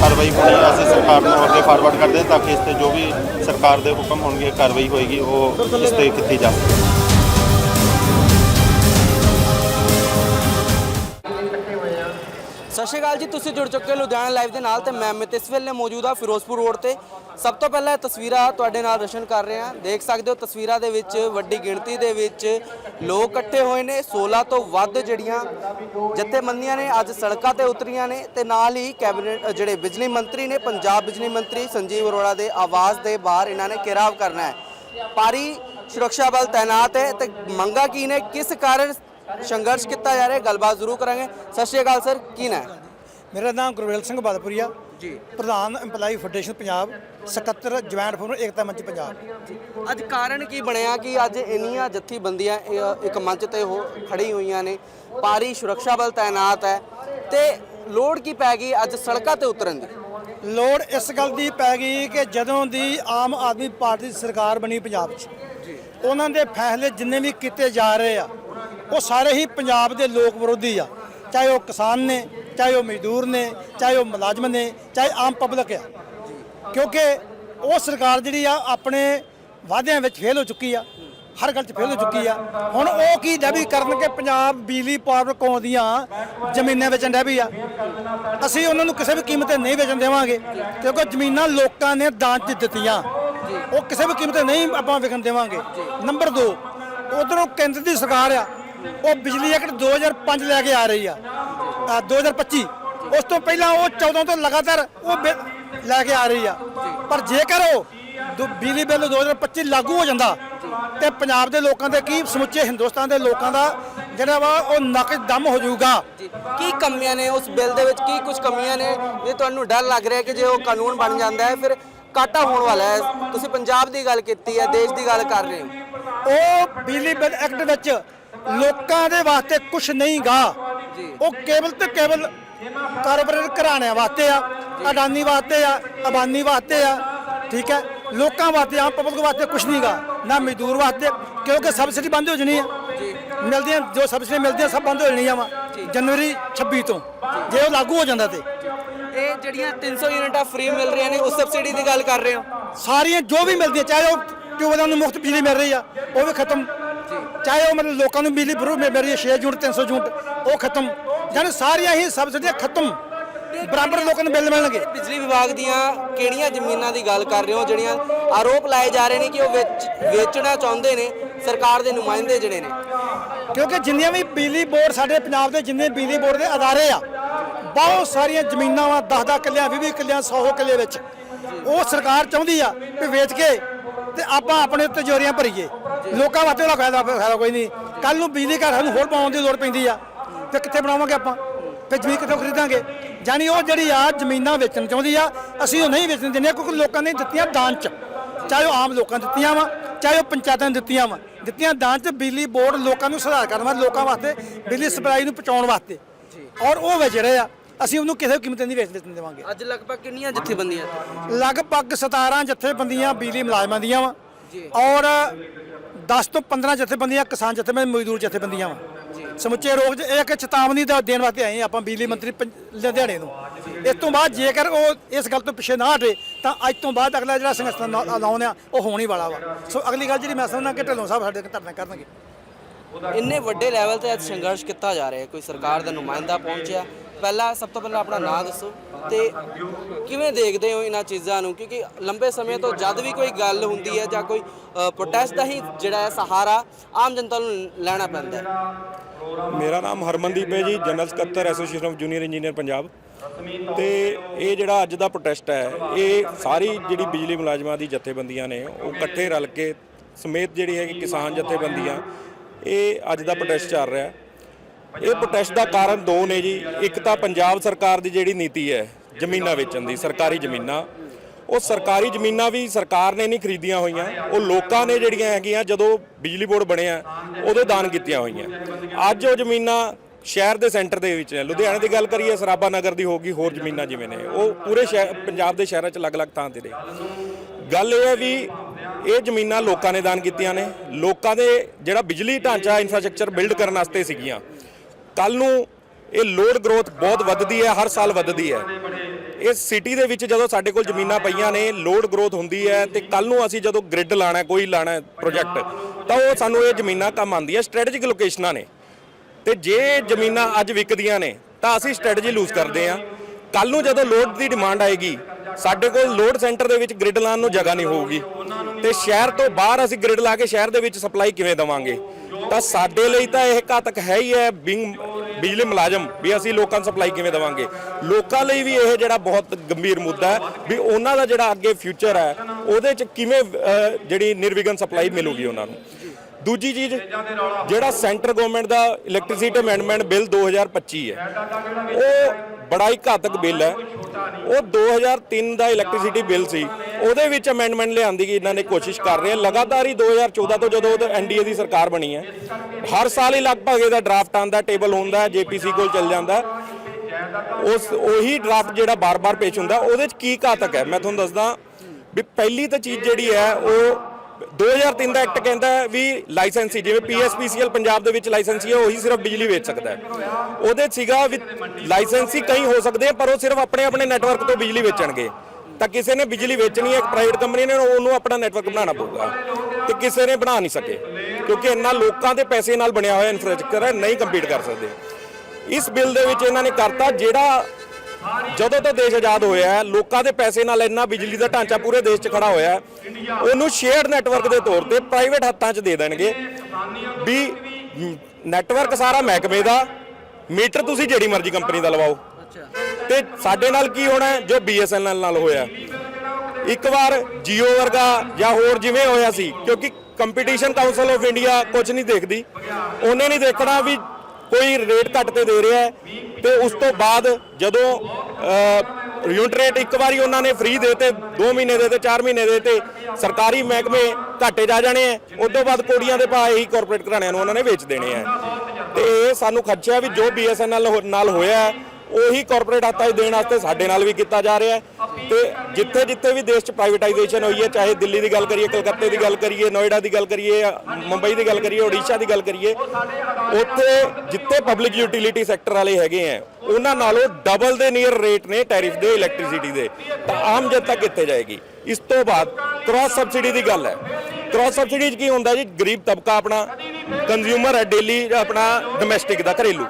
ਕਾਰਵਾਈ ਹੋਣੀ ਹੈ, ਅਸੀਂ ਸਰਕਾਰ ਨੂੰ ਅੱਗੇ ਫਾਰਵਰਡ ਕਰਦੇ ਹਾਂ ਤਾਂ ਕਿ ਇਸ ਤੇ ਜੋ ਵੀ ਸਰਕਾਰ ਦੇ ਹੁਕਮ ਹੋਣਗੇ, ਕਾਰਵਾਈ ਹੋਏਗੀ, ਉਹ ਇਸ ਤੇ ਕੀਤੀ ਜਾ ਸਕੇ। ਸ਼੍ਰੀ ਅਕਾਲ ਜੀ, ਤੁਸੀਂ ਜੁੜ ਚੁੱਕੇ ਹੋ ਲੁਧਿਆਣਾ ਲਾਈਵ ਦੇ ਨਾਲ ਤੇ ਮੈਂ ਅਮਿਤ ਇਸ ਵੇਲੇ ਮੌਜੂਦ ਹਾਂ ਫਿਰੋਜ਼ਪੁਰ ਰੋਡ ਤੇ। ਸਭ ਤੋਂ ਪਹਿਲਾਂ ਇਹ ਤਸਵੀਰਾਂ ਤੁਹਾਡੇ ਨਾਲ ਰੋਸ਼ਨ ਕਰ ਰਹੇ ਹਾਂ। ਦੇਖ ਸਕਦੇ ਹੋ ਤਸਵੀਰਾਂ ਦੇ ਵਿੱਚ ਵੱਡੀ ਗਿਣਤੀ ਦੇ ਵਿੱਚ ਲੋਕ ਇਕੱਠੇ ਹੋਏ ਨੇ। 16 ਤੋਂ ਵੱਧ ਜਿਹੜੀਆਂ ਜਥੇਬੰਦੀਆਂ ਨੇ ਅੱਜ ਸੜਕਾਂ ਤੇ ਉਤਰੀਆਂ ਨੇ ਤੇ ਨਾਲ ਹੀ ਕੈਬਨਿਟ ਜਿਹੜੇ ਬਿਜਲੀ ਮੰਤਰੀ ਨੇ, ਪੰਜਾਬ ਬਿਜਲੀ ਮੰਤਰੀ ਸੰਜੀਵ ਅਰੋੜਾ ਦੇ ਆਵਾਜ਼ ਦੇ ਬਾਹਰ ਇਹਨਾਂ ਨੇ ਘੇਰਾਵ ਕਰਨਾ ਹੈ। ਭਾਰੀ ਸੁਰੱਖਿਆ ਬਲ ਤਾਇਨਾਤ ਹੈ ਤੇ ਮੰਗਾ ਕੀ ਨੇ? ਕਿਸ ਕਾਰਨ ਸੰਘਰਸ਼ ਕੀਤਾ ਜਾ ਰਿਹਾ ਹੈ ਗੱਲਬਾਤ ਜ਼ਰੂਰ ਕਰਾਂਗੇ। ਸਤਿ ਸ਼੍ਰੀ ਅਕਾਲ ਸਰ ਕੀ ਨਾ ਮੇਰਾ ਨਾਮ ਗੁਰਵੇਲ ਸਿੰਘ ਬਾਦਪੁਰੀਆ। ਜੀ। ਪ੍ਰਧਾਨ EMPLOYE ਫੈਡਰੇਸ਼ਨ ਪੰਜਾਬ ਸਕੱਤਰ ਜੁਆਇੰਟ ਫੋਰਮ ਏਕਤਾ ਮੰਚ ਪੰਜਾਬ। ਅੱਜ ਕਾਰਨ ਕੀ ਬਣਿਆ ਕਿ ਅੱਜ ਇੰਨੀਆਂ ਜਥੇਬੰਦੀਆਂ ਇਹ ਇੱਕ ਮੰਚ ਤੇ ਹੋ ਖੜੀ ਹੋਈਆਂ ਨੇ। ਭਾਰੀ ਸੁਰੱਖਿਆ ਬਲ ਤਾਇਨਾਤ ਹੈ ਤੇ ਲੋੜ ਕੀ ਪੈ ਗਈ ਅੱਜ ਸੜਕਾਂ ਤੇ ਉਤਰਨ ਦੀ? ਲੋੜ ਇਸ ਗੱਲ ਦੀ ਪੈ ਗਈ ਕਿ ਜਦੋਂ ਦੀ ਆਮ ਆਦਮੀ ਪਾਰਟੀ ਦੀ ਸਰਕਾਰ ਬਣੀ ਪੰਜਾਬ 'ਚ ਉਹਨਾਂ ਦੇ ਫੈਸਲੇ ਜਿੰਨੇ ਵੀ ਕੀਤੇ ਜਾ ਰਹੇ ਆ ਉਹ ਸਾਰੇ ਹੀ ਪੰਜਾਬ ਦੇ ਲੋਕ ਵਿਰੋਧੀ ਆ। ਚਾਹੇ ਉਹ ਕਿਸਾਨ ਨੇ, ਚਾਹੇ ਉਹ ਮਜ਼ਦੂਰ ਨੇ, ਚਾਹੇ ਉਹ ਮੁਲਾਜ਼ਮ ਨੇ, ਚਾਹੇ ਆਮ ਪਬਲਿਕ ਆ। ਕਿਉਂਕਿ ਉਹ ਸਰਕਾਰ ਜਿਹੜੀ ਆ ਆਪਣੇ ਵਾਅਦਿਆਂ ਵਿੱਚ ਫੇਲ ਹੋ ਚੁੱਕੀ ਆ, ਹਰ ਗੱਲ 'ਚ ਫੇਲ ਹੋ ਚੁੱਕੀ ਆ। ਹੁਣ ਉਹ ਕੀ ਡੈਬੀ ਕਰਨ ਕਿ ਪੰਜਾਬ ਬਿਜਲੀ ਪਾਵਰ ਕੋਂ ਦੀਆਂ ਜ਼ਮੀਨਾਂ ਵੇਚਣ ਡੈਬੀ ਆ। ਅਸੀਂ ਉਹਨਾਂ ਨੂੰ ਕਿਸੇ ਵੀ ਕੀਮਤ ਤੇ ਨਹੀਂ ਵੇਚਣ ਦੇਵਾਂਗੇ, ਕਿਉਂਕਿ ਜ਼ਮੀਨਾਂ ਲੋਕਾਂ ਨੇ ਦਾਨ 'ਚ ਦਿੱਤੀਆਂ। ਉਹ ਕਿਸੇ ਵੀ ਕੀਮਤ ਤੇ ਨਹੀਂ ਆਪਾਂ ਵਿਕਣ ਦੇਵਾਂਗੇ। ਨੰਬਰ 2 ਉਧਰੋਂ ਕੇਂਦਰ ਦੀ ਸਰਕਾਰ ਆ ਉਹ ਬਿਜਲੀ ਐਕਟ 2005 ਲੈ ਕੇ ਆ ਰਹੀ ਆ। ਅ, 2025 ਉਸ ਤੋਂ ਪਹਿਲਾਂ ਉਹ 14 ਤੋਂ ਲਗਾਤਾਰ ਉਹ ਬਿੱਲ ਲੈ ਕੇ ਆ ਰਹੀ ਆ। ਪਰ ਜੇਕਰ ਉਹ ਦੋ- ਬਿਜਲੀ ਬਿੱਲ 2025 ਲਾਗੂ ਹੋ ਜਾਂਦਾ ਤੇ ਪੰਜਾਬ ਦੇ ਲੋਕਾਂ ਦੇ ਕੀ ਸਮੁੱਚੇ ਹਿੰਦੁਸਤਾਨ ਦੇ ਲੋਕਾਂ ਦਾ ਜਿਹੜਾ ਵਾ ਉਹ ਨੱਕ 'ਚ ਦਮ ਹੋ ਜਾਊਗਾ। ਕੀ ਕਮੀਆਂ ਨੇ ਉਸ ਬਿੱਲ ਦੇ ਵਿੱਚ? ਕੀ ਕੁਝ ਕਮੀਆਂ ਨੇ? ਜੇ ਤੁਹਾਨੂੰ ਡਰ ਲੱਗ ਰਿਹਾ ਕਿ ਜੇ ਉਹ ਕਾਨੂੰਨ ਬਣ ਜਾਂਦਾ ਹੈ ਫਿਰ ਕਾਟਾ ਹੋਣ ਵਾਲਾ ਹੈ। ਤੁਸੀਂ ਪੰਜਾਬ ਦੀ ਗੱਲ ਕੀਤੀ ਹੈ ਦੇਸ਼ ਦੀ ਗੱਲ ਕਰ ਰਹੇ ਹੋ। ਉਹ ਬਿਜਲੀ ਬਿੱਲ ਐਕਟ ਵਿੱਚ ਲੋਕਾਂ ਦੇ ਵਾਸਤੇ ਕੁਝ ਨਹੀਂ ਗਾ ਉਹ ਕੇਵਲ ਤੇ ਕੇਵਲ ਕਾਰਪੋਰੇਟ ਘਰਾਣਿਆਂ ਵਾਸਤੇ ਆ ਅਡਾਨੀ ਵਾਸਤੇ ਆ ਅਬਾਨੀ ਵਾਸਤੇ ਆ ਠੀਕ ਹੈ? ਲੋਕਾਂ ਵਾਸਤੇ ਆਮ ਪਬਲਿਕ ਵਾਸਤੇ ਕੁਝ ਨਹੀਂ ਗਾ ਨਾ ਮਜ਼ਦੂਰ ਵਾਸਤੇ ਕਿਉਂਕਿ ਸਬਸਿਡੀ ਬੰਦ ਹੋ ਜਣੀ ਆ। ਮਿਲਦੀਆਂ ਜੋ ਸਬਸਿਡੀ ਮਿਲਦੀਆਂ ਸਭ ਬੰਦ ਹੋ ਜਾਣੀਆਂ ਵਾ ਜਨਵਰੀ 26 ਤੋਂ। ਜੇ ਉਹ ਲਾਗੂ ਹੋ ਜਾਂਦਾ ਤੇ। ਇਹ ਜਿਹੜੀਆਂ 300 ਯੂਨਿਟਾਂ ਫ੍ਰੀ ਮਿਲ ਰਹੀਆਂ ਨੇ ਉਸ ਸਬਸਿਡੀ ਦੀ ਗੱਲ ਕਰ ਰਹੇ ਹੋ? ਸਾਰੀਆਂ ਜੋ ਵੀ ਮਿਲਦੀਆਂ ਚਾਹੇ ਉਹ ਟਿਊਬਵੈੱਲਾਂ ਨੂੰ ਮੁਫਤ ਬਿਜਲੀ ਮਿਲ ਰਹੀ ਆ ਉਹ ਵੀ ਖਤਮ ਚਾਹੇ ਉਹ ਮਤਲਬ ਲੋਕਾਂ ਨੂੰ ਬਿਜਲੀ ਫਰੂ ਮੇਰੀ 6 ਯੂਨਿਟ 300 ਯੂਨਿਟ ਉਹ ਖਤਮ। ਜਾਨੀ ਸਾਰੀਆਂ ਹੀ ਸਬਸਿਡੀਆਂ ਖਤਮ। ਬਰਾਬਰ ਲੋਕਾਂ ਨੂੰ ਬਿੱਲ ਮਿਲਣਗੇ। ਬਿਜਲੀ ਵਿਭਾਗ ਦੀਆਂ ਕਿਹੜੀਆਂ ਜ਼ਮੀਨਾਂ ਦੀ ਗੱਲ ਕਰ ਰਹੇ ਹੋ ਜਿਹੜੀਆਂ ਆਰੋਪ ਲਾਏ ਜਾ ਰਹੇ ਨੇ ਕਿ ਉਹ ਵੇਚ ਵੇਚਣਾ ਚਾਹੁੰਦੇ ਨੇ ਸਰਕਾਰ ਦੇ ਨੁਮਾਇੰਦੇ ਜਿਹੜੇ ਨੇ? ਕਿਉਂਕਿ ਜਿੰਨੀਆਂ ਵੀ ਬਿਜਲੀ ਬੋਰਡ ਸਾਡੇ ਪੰਜਾਬ ਦੇ ਜਿੰਨੇ ਬਿਜਲੀ ਬੋਰਡ ਦੇ ਅਦਾਰੇ ਆ ਬਹੁਤ ਸਾਰੀਆਂ ਜ਼ਮੀਨਾਂ ਵਾ 10-10 ਕਿੱਲਿਆਂ 20-20 ਕਿੱਲਿਆਂ 100 ਕਿੱਲੇ ਵਿੱਚ। ਉਹ ਸਰਕਾਰ ਚਾਹੁੰਦੀ ਆ ਕਿ ਵੇਚ ਕੇ ਤੇ ਆਪਾਂ ਆਪਣੇ ਤਜੋਰੀਆਂ ਭਰੀਏ। ਲੋਕਾਂ ਵਾਸਤੇ ਉਹਦਾ ਫਾਇਦਾ ਫਾਇਦਾ ਕੋਈ ਨਹੀਂ। ਕੱਲ ਨੂੰ ਬਿਜਲੀ ਘਰ ਸਾਨੂੰ ਹੋਰ ਪਾਉਣ ਦੀ ਲੋੜ ਪੈਂਦੀ ਆ। ਤੇ ਕਿੱਥੇ ਬਣਾਵਾਂਗੇ ਆਪਾਂ? ਤੇ ਜ਼ਮੀਨ ਕਿੱਥੋਂ ਖਰੀਦਾਂਗੇ? ਜਾਨੀ ਉਹ ਜਿਹੜੀ ਆ ਜ਼ਮੀਨਾਂ ਵੇਚਣ ਚਾਹੁੰਦੀ ਆ, ਅਸੀਂ ਉਹ ਨਹੀਂ ਵੇਚਣ ਦਿੰਦੇ। ਕਿਉਂਕਿ ਲੋਕਾਂ ਨੇ ਦਿੱਤੀਆਂ ਦਾਨ ਚ। ਚਾਹੇ ਉਹ ਆਮ ਲੋਕਾਂ ਦਿੱਤੀਆਂ ਵਾ, ਚਾਹੇ ਉਹ ਪੰਚਾਇਤਾਂ ਨੇ ਦਿੱਤੀਆਂ ਵਾ। ਦਿੱਤੀਆਂ ਦਾਨ ਚ ਬਿਜਲੀ ਬੋਰਡ ਲੋਕਾਂ ਨੂੰ ਸੁਧਾਰ ਕਰਨ ਵਾਸਤੇ, ਲੋਕਾਂ ਵਾਸਤੇ ਬਿਜਲੀ ਸਪਲਾਈ ਨੂੰ ਪਹੁੰਚਾਉਣ ਵਾਸਤੇ। ਔਰ ਉਹ ਵੇਚ ਰਹੇ ਆ। ਅਸੀਂ ਉਹਨੂੰ ਕਿਸੇ ਕੀਮਤ ਨਹੀਂ ਵੇਚ ਵੇਚਣ ਦੇਵਾਂਗੇ ਅੱਜ ਲਗਭਗ ਕਿੰਨੀਆਂ ਜਥੇਬੰਦੀਆਂ? ਲਗਭਗ 17 ਜਥੇਬੰਦੀਆਂ ਬਿਜਲੀ ਮੁਲਾਜ਼ਮਾਂ ਦੀਆਂ ਵਾ ਔਰ 10 ਤੋਂ 15 ਜਥੇਬੰਦੀਆਂ ਕਿਸਾਨ ਜਥੇਬੰਦੀਆਂ ਮਜ਼ਦੂਰ ਜਥੇਬੰਦੀਆਂ ਵਾ। ਸਮੁੱਚੇ ਰੋਗ ਇਹ ਇੱਕ ਚੇਤਾਵਨੀ ਦਾ ਦੇਣ ਵਾਸਤੇ ਆਏ ਆਪਾਂ ਬਿਜਲੀ ਮੰਤਰੀ ਲੁਧਿਆਣੇ ਨੂੰ। ਇਸ ਤੋਂ ਬਾਅਦ ਜੇਕਰ ਉਹ ਇਸ ਗੱਲ ਤੋਂ ਪਿੱਛੇ ਨਾ ਹਟੇ ਤਾਂ ਅੱਜ ਤੋਂ ਬਾਅਦ ਅਗਲਾ ਜਿਹੜਾ ਸੰਘਰਸ਼ ਲਾਉਣ ਆ ਉਹ ਹੋਣ ਹੀ ਵਾਲਾ ਵਾ। ਸੋ ਅਗਲੀ ਗੱਲ ਜਿਹੜੀ ਮੈਂ ਸਮਝਦਾ ਕਿ ਢਿੱਲੋਂ ਸਾਹਿਬ ਸਾਡੇ ਧਰਨਾ ਕਰਨਗੇ। ਇੰਨੇ ਵੱਡੇ ਲੈਵਲ ਤੇ ਅੱਜ ਸੰਘਰਸ਼ ਕੀਤਾ ਜਾ ਰਿਹਾ ਕੋਈ ਸਰਕਾਰ ਦਾ ਨੁਮਾਇੰਦਾ ਪਹੁੰਚਿਆ ਪਹਿਲਾਂ ਸਭ ਤੋਂ ਪਹਿਲਾਂ ਆਪਣਾ ਨਾਂ ਦੱਸੋ ਤੇ ਕਿਵੇਂ ਦੇਖਦੇ ਹੋ ਇਹਨਾਂ ਚੀਜ਼ਾਂ ਨੂੰ? ਕਿਉਂਕਿ ਲੰਬੇ ਸਮੇਂ ਤੋਂ ਜਦ ਵੀ ਕੋਈ ਗੱਲ ਹੁੰਦੀ ਹੈ ਜਾਂ ਕੋਈ ਪ੍ਰੋਟੈਸਟ ਦਾ ਹੀ ਜਿਹੜਾ ਹੈ ਸਹਾਰਾ ਆਮ ਜਨਤਾ ਨੂੰ ਲੈਣਾ ਪੈਂਦਾ ਹੈ। ਮੇਰਾ ਨਾਮ ਹਰਮਨਦੀਪ ਹੈ ਜੀ, ਜਨਰਲ ਸਕੱਤਰ association of junior engineer Punjab. ਤੇ ਇਹ ਜਿਹੜਾ ਅੱਜ ਦਾ ਪ੍ਰੋਟੈਸਟ ਹੈ, ਇਹ ਸਾਰੀ ਜਿਹੜੀ ਬਿਜਲੀ ਮੁਲਾਜ਼ਮਾਂ ਦੀ ਜਥੇਬੰਦੀਆਂ ਨੇ, ਉਹ ਇਕੱਠੇ ਰਲ ਕੇ ਸਮੇਤ ਜਿਹੜੀ ਹੈਗੀ ਕਿਸਾਨ ਜਥੇਬੰਦੀਆਂ, ਇਹ ਅੱਜ ਦਾ ਪ੍ਰੋਟੈਸਟ ਚੱਲ ਰਿਹਾ ਹੈ। ਇਹ ਪ੍ਰੋਟੈਸਟ ਦਾ ਕਾਰਨ ਦੋ ਨੇ ਜੀ। ਇੱਕ ਤਾਂ ਪੰਜਾਬ ਸਰਕਾਰ ਦੀ ਜਿਹੜੀ ਨੀਤੀ ਹੈ, ਜ਼ਮੀਨਾਂ ਵੇਚਣ ਦੀ, ਸਰਕਾਰੀ ਜ਼ਮੀਨਾਂ। ਉਹ ਸਰਕਾਰੀ ਜ਼ਮੀਨਾਂ ਵੀ ਸਰਕਾਰ ਨੇ ਨਹੀਂ ਖਰੀਦੀਆਂ ਹੋਈਆਂ। ਉਹ ਲੋਕਾਂ ਨੇ ਜਿਹੜੀਆਂ ਹੈਗੀਆਂ, ਜਦੋਂ ਬਿਜਲੀ ਬੋਰਡ ਬਣਿਆ, ਉਦੋਂ ਦਾਨ ਕੀਤੀਆਂ ਹੋਈਆਂ। ਅੱਜ ਉਹ ਜ਼ਮੀਨਾਂ ਸ਼ਹਿਰ ਦੇ ਸੈਂਟਰ ਦੇ ਵਿੱਚ ਨੇ। ਲੁਧਿਆਣੇ ਦੀ ਗੱਲ ਕਰੀਏ ਸਰਾਭਾ ਨਗਰ ਦੀ ਹੋਗੀ ਹੋਰ ਜ਼ਮੀਨਾਂ ਜਿਵੇਂ ਨੇ। ਉਹ ਪੂਰੇ ਸ਼ਹਿਰ, ਪੰਜਾਬ ਦੇ ਸ਼ਹਿਰਾਂ 'ਚ ਅਲੱਗ-ਅਲੱਗ ਥਾਂ ਤੇ ਨੇ। ਗੱਲ ਇਹ ਹੈ ਵੀ ਇਹ ਜ਼ਮੀਨਾਂ ਲੋਕਾਂ ਨੇ ਦਾਨ ਕੀਤੀਆਂ ਨੇ। ਲੋਕਾਂ ਦੇ ਜਿਹੜਾ ਬਿਜਲੀ ਢਾਂਚਾ ਇਨਫਰਾਸਟ੍ਰਕਚਰ ਬਿਲਡ ਕਰਨ ਵਾਸਤੇ ਸੀਗੀਆਂ ਕੱਲ ਨੂੰ ਇਹ ਲੋਡ ਗਰੋਥ ਬਹੁਤ ਵੱਧਦੀ ਹੈ, ਹਰ ਸਾਲ ਵੱਧਦੀ ਹੈ। ਇਸ ਸਿਟੀ ਦੇ ਵਿੱਚ ਜਦੋਂ ਸਾਡੇ ਕੋਲ ਜ਼ਮੀਨਾਂ ਪਈਆਂ ਨੇ, ਲੋਡ ਗਰੋਥ ਹੁੰਦੀ ਹੈ ਤੇ ਕੱਲ ਨੂੰ ਅਸੀਂ ਜਦੋਂ ਗ੍ਰਿਡ ਲਾਣਾ, ਕੋਈ ਲਾਣਾ ਪ੍ਰੋਜੈਕਟ ਤਾਂ ਉਹ ਸਾਨੂੰ ਇਹ ਜ਼ਮੀਨਾਂ ਕੰਮ ਆਉਂਦੀਆਂ ਸਟ੍ਰੈਟੇਜਿਕ ਲੋਕੇਸ਼ਨਾਂ ਨੇ। ਤੇ ਜੇ ਜ਼ਮੀਨਾਂ ਅੱਜ ਵਿਕਦੀਆਂ ਨੇ, ਤਾਂ ਅਸੀਂ ਸਟ੍ਰੈਟਜੀ ਲੂਜ਼ ਕਰਦੇ ਹਾਂ। ਕੱਲ ਨੂੰ ਜਦੋਂ ਲੋਡ ਦੀ ਡਿਮਾਂਡ ਆਏਗੀ, ਸਾਡੇ ਕੋਲ ਲੋਡ ਸੈਂਟਰ ਦੇ ਵਿੱਚ ਗ੍ਰਿਡ ਲਾਉਣ ਨੂੰ ਜਗ੍ਹਾ ਨਹੀਂ ਹੋਊਗੀ। ਤੇ ਸ਼ਹਿਰ ਤੋਂ ਬਾਹਰ ਅਸੀਂ ਗ੍ਰਿਡ ਲਾ ਕੇ ਸ਼ਹਿਰ ਦੇ ਵਿੱਚ ਸਪਲਾਈ ਕਿਵੇਂ ਦੇਵਾਂਗੇ? ਤਾਂ ਸਾਡੇ ਲਈ ਤਾਂ ਇਹ ਘਾਤਕ ਹੈ ਹੀ ਹੈ ਬਿੰਗ ਬਿਜਲੀ ਮੁਲਾਜ਼ਮ ਵੀ ਅਸੀਂ ਲੋਕਾਂ ਨੂੰ ਸਪਲਾਈ ਕਿਵੇਂ ਦੇਵਾਂਗੇ? ਲੋਕਾਂ ਲਈ ਵੀ ਇਹ ਜਿਹੜਾ ਬਹੁਤ ਗੰਭੀਰ ਮੁੱਦਾ ਹੈ ਵੀ ਉਹਨਾਂ ਦਾ ਜਿਹੜਾ ਅੱਗੇ ਫਿਊਚਰ ਹੈ, ਉਹਦੇ ਚ ਕਿਵੇਂ ਜਿਹੜੀ ਨਿਰਵਿਘਨ ਸਪਲਾਈ ਮਿਲੂਗੀ ਉਹਨਾਂ ਨੂੰ। ਦੂਜੀ ਚੀਜ਼, ਜਿਹੜਾ ਸੈਂਟਰ ਗਵਰਨਮੈਂਟ ਦਾ ਇਲੈਕਟ੍ਰਿਸਿਟੀ ਅਮੈਂਡਮੈਂਟ ਬਿੱਲ 2025 ਹੈ, ਉਹ ਬੜਾ ਹੀ ਘਾਤਕ ਬਿੱਲ ਹੈ। ਉਹ 2003 ਦਾ ਇਲੈਕਟ੍ਰਿਸਿਟੀ ਬਿੱਲ ਸੀ। ਉਹਦੇ ਵਿੱਚ ਅਮੈਂਡਮੈਂਟ ਲਿਆਉਣ ਦੀ ਇਹਨਾਂ ਨੇ ਕੋਸ਼ਿਸ਼ ਕਰ ਰਹੇ ਆ ਲਗਾਤਾਰ ਹੀ 2014 ਤੋਂ ਜਦੋਂ ਉਹ ਐਨਡੀਏ ਦੀ ਸਰਕਾਰ ਬਣੀ ਹੈ। ਹਰ ਸਾਲ ਹੀ ਲਗਭਗ ਇਹਦਾ ਡਰਾਫਟ ਆਉਂਦਾ ਟੇਬਲ ਹੁੰਦਾ ਜੇਪੀਸੀ ਕੋਲ ਚੱਲ ਜਾਂਦਾ। ਉਸ, ਉਹੀ ਡਰਾਫਟ ਜਿਹੜਾ ਬਾਰ-ਬਾਰ ਪੇਸ਼ ਹੁੰਦਾ, ਉਹਦੇ ਚ ਕੀ ਘਾਤਕ ਹੈ? ਮੈਂ ਤੁਹਾਨੂੰ ਦੱਸਦਾ ਵੀ ਪਹਿਲੀ ਤਾਂ ਚੀਜ਼ ਜਿਹੜੀ ਹੈ, ਉਹ 2003 ਦਾ ਐਕਟ ਕਹਿੰਦਾ ਵੀ ਲਾਇਸੈਂਸੀ ਜਿਵੇਂ ਪੀਐਸਪੀਸੀਐਲ ਪੰਜਾਬ ਦੇ ਵਿੱਚ ਲਾਇਸੈਂਸੀ ਹੈ ਉਹੀ ਸਿਰਫ ਬਿਜਲੀ ਵੇਚ ਸਕਦਾ ਹੈ। ਉਹਦੇ 'ਚ ਸੀਗਾ ਵੀ ਲਾਇਸੈਂਸੀ ਕਈ ਹੋ ਸਕਦੇ ਆ, ਪਰ ਉਹ ਸਿਰਫ ਆਪਣੇ ਆਪਣੇ ਨੈਟਵਰਕ ਤੋਂ ਬਿਜਲੀ ਵੇਚਣਗੇ। ਤਾਂ ਕਿਸੇ ਨੇ ਬਿਜਲੀ ਵੇਚਣੀ ਹੈ, ਇੱਕ ਪ੍ਰਾਈਵੇਟ ਕੰਪਨੀ ਨੇ, ਉਹਨੂੰ ਆਪਣਾ ਨੈਟਵਰਕ ਬਣਾਉਣਾ ਪਊਗਾ। ਤੇ ਕਿਸੇ ਨੇ ਬਣਾ ਨਹੀਂ ਸਕੇ, ਕਿਉਂਕਿ ਇੰਨਾ ਲੋਕਾਂ ਦੇ ਪੈਸੇ ਨਾਲ ਬਣਿਆ ਹੋਇਆ ਇਨਫਰਾਸਟ੍ਰਕਚਰ ਹੈ, ਨਹੀਂ ਕੰਪੀਟ ਕਰ ਸਕਦੇ। ਇਸ ਬਿੱਲ ਦੇ ਵਿੱਚ ਇਹਨਾਂ ਨੇ ਕਰਤਾ, ਜਿਹੜਾ ਜਦੋਂ ਤੋਂ ਦੇਸ਼ ਆਜ਼ਾਦ ਹੋਇਆ ਹੈ ਲੋਕਾਂ ਦੇ ਪੈਸੇ ਨਾਲ ਇੰਨਾ ਬਿਜਲੀ ਦਾ ਢਾਂਚਾ ਪੂਰੇ ਦੇਸ਼ 'ਚ ਖੜਾ ਹੋਇਆ ਹੈ, ਉਹਨੂੰ ਸ਼ੇਅਰਡ ਨੈਟਵਰਕ ਦੇ ਤੌਰ ਤੇ ਪ੍ਰਾਈਵੇਟ ਹੱਥਾਂ 'ਚ ਦੇ ਦੇਣਗੇ। ਵੀ ਨੈਟਵਰਕ ਸਾਰਾ ਮਹਿਕਮੇ ਦਾ ਮੀਟਰ ਤੁਸੀਂ ਜਿਹੜੀ ਮਰਜ਼ੀ ਕੰਪਨੀ ਦਾ ਲਵਾਓ। ਤੇ ਸਾਡੇ ਨਾਲ ਕੀ ਹੋਣਾ ਹੈ? ਜੋ BSNL ਨਾਲ ਹੋਇਆ ਇੱਕ ਵਾਰ Jio ਵਰਗਾ ਜਾਂ ਹੋਰ ਜਿਵੇਂ ਹੋਇਆ ਸੀ ਕਿਉਂਕਿ ਕੰਪੀਟੀਸ਼ਨ ਕਾਉਂਸਲ ਆਫ ਇੰਡੀਆ ਕੁਝ ਨਹੀਂ ਦੇਖਦੀ। ਉਹਨੇ ਨਹੀਂ ਦੇਖਣਾ ਵੀ ਕੋਈ ਰੇਟ ਘੱਟ ਤੇ ਦੇ ਰਿਹਾ ਹੈ। ਤੇ ਉਸ ਤੋਂ ਬਾਅਦ ਜਦੋਂ ਯੂਨਿਟ ਰੇਟ ਇੱਕ ਵਾਰੀ ਉਹਨਾਂ ਨੇ ਫ੍ਰੀ ਦੇਤੇ 2 ਮਹੀਨੇ ਦੇ ਤੇ 4 ਮਹੀਨੇ ਦੇ ਤੇ ਸਰਕਾਰੀ ਮਹਿਕਮੇ ਘਾਟੇ ਜਾ ਜਾਣੇ ਆ, ਉਸ ਤੋਂ ਬਾਅਦ ਕੋੜੀਆਂ ਦੇ ਭਾਅ ਹੀ ਕਾਰਪੋਰੇਟ ਘਰਾਣਿਆਂ ਨੂੰ ਉਹਨਾਂ ਨੇ ਵੇਚ ਦੇਣੇ ਆ। ਤੇ ਇਹ ਸਾਨੂੰ ਖਦਸ਼ਾ ਵੀ ਜੋ BSNL ਨਾਲ ਹੋਇਆ ਉਹੀ ਕਾਰਪੋਰੇਟ ਹੱਥਾਂ 'ਚ ਦੇਣ ਵਾਸਤੇ ਸਾਡੇ ਨਾਲ ਵੀ ਕੀਤਾ ਜਾ ਰਿਹਾ ਹੈ। ਤੇ ਜਿੱਥੇ ਜਿੱਥੇ ਵੀ ਦੇਸ਼ 'ਚ ਪ੍ਰਾਈਵੇਟਾਈਜੇਸ਼ਨ ਹੋਈ ਹੈ, ਚਾਹੇ ਦਿੱਲੀ ਦੀ ਗੱਲ ਕਰੀਏ, ਕਲਕੱਤੇ ਦੀ ਗੱਲ ਕਰੀਏ, ਨੋਇਡਾ ਦੀ ਗੱਲ ਕਰੀਏ ਮੁੰਬਈ ਦੀ ਗੱਲ ਕਰੀਏ ਓਡੀਸ਼ਾ ਦੀ ਗੱਲ ਕਰੀਏ, ਉੱਥੇ ਜਿੱਥੇ ਪਬਲਿਕ ਯੂਟਿਲਿਟੀ ਸੈਕਟਰ ਵਾਲੇ ਹੈਗੇ ਆ ਉਹਨਾਂ ਨਾਲੋਂ ਡਬਲ ਦੇ ਨੀਅਰ ਰੇਟ ਨੇ ਟੈਰਿਫ ਦੇ ਇਲੈਕਟ੍ਰਿਸਿਟੀ ਦੇ। ਤਾਂ ਆਮ ਜਨਤਾ ਕਿੱਥੇ ਜਾਏਗੀ? ਇਸ ਤੋਂ ਬਾਅਦ ਕ੍ਰਾਸ ਸਬਸਿਡੀ ਦੀ ਗੱਲ ਹੈ। ਕ੍ਰਾਸ ਸਬਸਿਡੀ 'ਚ ਕੀ ਹੁੰਦਾ ਜੀ? ਗਰੀਬ ਤਬਕਾ ਆਪਣਾ ਕੰਜ਼ਿਊਮਰ ਹੈ ਡੇਲੀ ਆਪਣਾ ਡੋਮੈਸਟਿਕ ਦਾ ਘਰੇਲੂ।